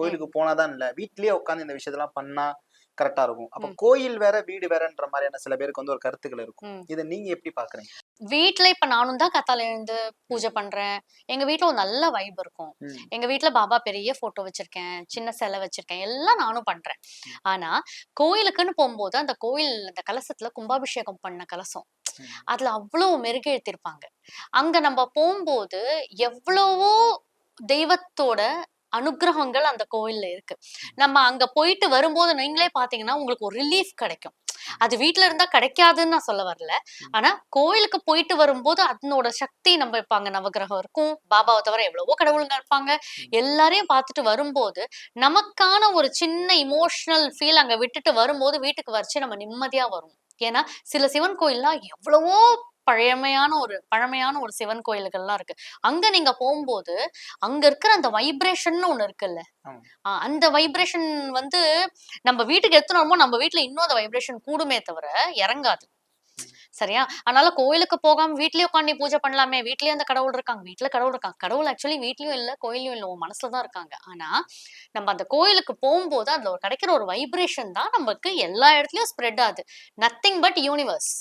கோயிலுக்கு போனாதான் இல்ல. வீட்லயே உட்காந்து இந்த விஷயத்தெல்லாம் பண்ணா கரெக்டா இருக்கும். அப்ப. கோயில் வேற வீடு வேறன்ற மாதிரியான சில பேருக்கு வந்து ஒரு கருத்துக்கள் இருக்கும். இதை நீங்க எப்படி பாக்குறீங்க? வீட்ல இப்ப நானும் தான் கத்தால எழுந்து பூஜை பண்றேன். எங்க வீட்ல ஒரு நல்ல வைப் இருக்கும். எங்க வீட்ல பாபா பெரிய போட்டோ வச்சிருக்கேன் சின்ன சிலை வச்சிருக்கேன் எல்லாம் நானும் பண்றேன். ஆனா கோயிலுக்குன்னு போகும்போது அந்த கோயில் அந்த கலசத்துல கும்பாபிஷேகம் பண்ண கலசம். அதுல அவ்வளவு மெருகேற்றிருப்பாங்க அங்க நம்ம போகும்போது எவ்வளவோ தெய்வத்தோட அனுக்கிரகங்கள் அந்த கோயில்ல இருக்கு. நம்ம அங்க போயிட்டு வரும்போது நீங்களே பாத்தீங்கன்னா உங்களுக்கு ஒரு ரிலீஃப் கிடைக்கும். அது வீட்ல இருந்தா கிடைக்காதுன்னு நான் சொல்ல வரல. ஆனா கோயிலுக்கு போயிட்டு வரும்போது அதனோட சக்தி நம்ம இப்ப அங்க நவகிரகம் இருக்கும் பாபாவை தவிர எவ்வளவோ கடவுளுங்க இருப்பாங்க. எல்லாரையும் பார்த்துட்டு வரும்போது நமக்கான ஒரு சின்ன இமோஷனல் ஃபீல் அங்க விட்டுட்டு வரும்போது வீட்டுக்கு வச்சு நம்ம நிம்மதியா வரும். ஏன்னா சில சிவன் கோயில்லாம் எவ்வளவோ பழமையான ஒரு பழமையான ஒரு சிவன் கோயில்கள்லாம் இருக்கு. அங்க நீங்க போகும்போது அங்க இருக்கிற அந்த வைப்ரேஷன் ஒண்ணு இருக்குல்ல? அந்த வைப்ரேஷன் வந்து நம்ம வீட்டுக்கு எடுத்துனோமோ நம்ம வீட்ல இன்னும் அந்த வைப்ரேஷன் கூடுமே தவிர இறங்காது. சரியா? அதனால கோயிலுக்கு போகாம வீட்லயே உட்காந்து பூஜை பண்ணலாமே வீட்லயே அந்த கடவுள் இருக்காங்க வீட்ல கடவுள் இருக்காங்க. கடவுள் ஆக்சுவலி வீட்லயும் இல்ல கோயிலையும் இல்ல உன் மனசுல தான் இருக்காங்க. ஆனா நம்ம அந்த கோயிலுக்கு போகும்போது அதுல ஒரு கிடைக்கிற ஒரு வைப்ரேஷன் தான் நமக்கு எல்லா இடத்துலயும் ஸ்ப்ரெட் ஆகுது. Nothing but universe